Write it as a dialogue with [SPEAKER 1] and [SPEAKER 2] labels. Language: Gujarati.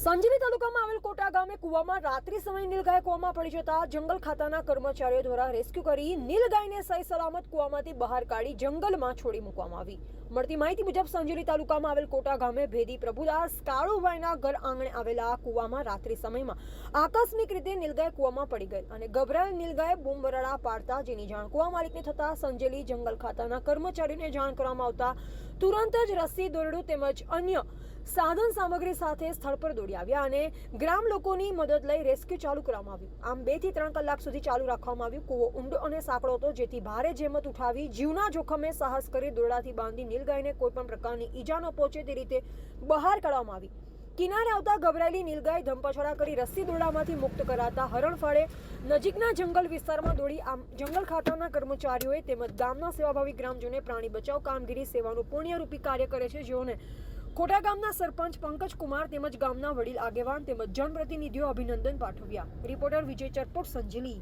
[SPEAKER 1] સંજેલી તાલુકામાં આવેલ કોટા ગામે કુવામાં રાત્રિ સમયે નીલગાય કુવામાં પડી જતા જંગલ ખાતાના કર્મચારીઓ દ્વારા રેસ્ક્યુ કરી નીલગાયને સહી સલામત કુવામાંથી બહાર કાઢી જંગલમાં છોડી મૂકવામાં આવી. મળતી માહિતી મુજબ સંજેલી તાલુકામાં આવેલ કોટા ગામે ભેદી પ્રભુદાસ કાળુભાઈના ઘર આંગણે આવેલા કુવામાં રાત્રિ સમયમાં આકસ્મિક રીતે નીલગાય કુવામાં પડી ગઈ અને ગભરાયેલ નીલગાય બૂમબરાડા પાડતા જેની જાણ કુવા માલિકને થતા સંજેલી જંગલ ખાતાના કર્મચારીઓને જાણ કરવામાં આવતા તુરંત જ રસ્સી દોરડું તેમજ અન્ય સાધન સામગ્રી સાથે સ્થળ પર દોડી આવ્યા અને ગ્રામ લોકોની મદદ લઈ રેસ્ક્યુ ચાલુ કરવામાં આવ્યું. આમ બેથી ત્રણ કલાક સુધી ચાલુ રાખવામાં આવ્યું. કૂવો ઊંડો અને સાંકડો હતો, જેથી ભારે જેમત ઉઠાવી જીવના જોખમે સાહસ કરી દોરડાથી બાંધી નીલગાયને કોઈ પણ પ્રકારની ઈજા ન પહોંચે તે રીતે બહાર કાઢવામાં આવી. કિનારે આવતા ગભરાયેલી નીલગાય ધમપછાડા કરી રસ્સી દોરડામાંથી મુક્ત કરાતા હરણફાળે નજીકના જંગલ વિસ્તારમાં દોડી આમ જંગલ ખાતાના કર્મચારીઓએ તેમજ ગામના સેવાભાવી ગ્રામજનોએ પ્રાણી બચાવ કામગીરી સેવાનું પુણ્યરૂપી કાર્ય કરે છે. જેઓને ખોટા ગામના સરપંચ પંકજ કુમાર તેમજ ગામના વડીલ આગેવાન તેમજ જનપ્રતિનિધિઓ અભિનંદન પાઠવ્યા. રિપોર્ટર વિજય ચરપોટ, સંજેલી.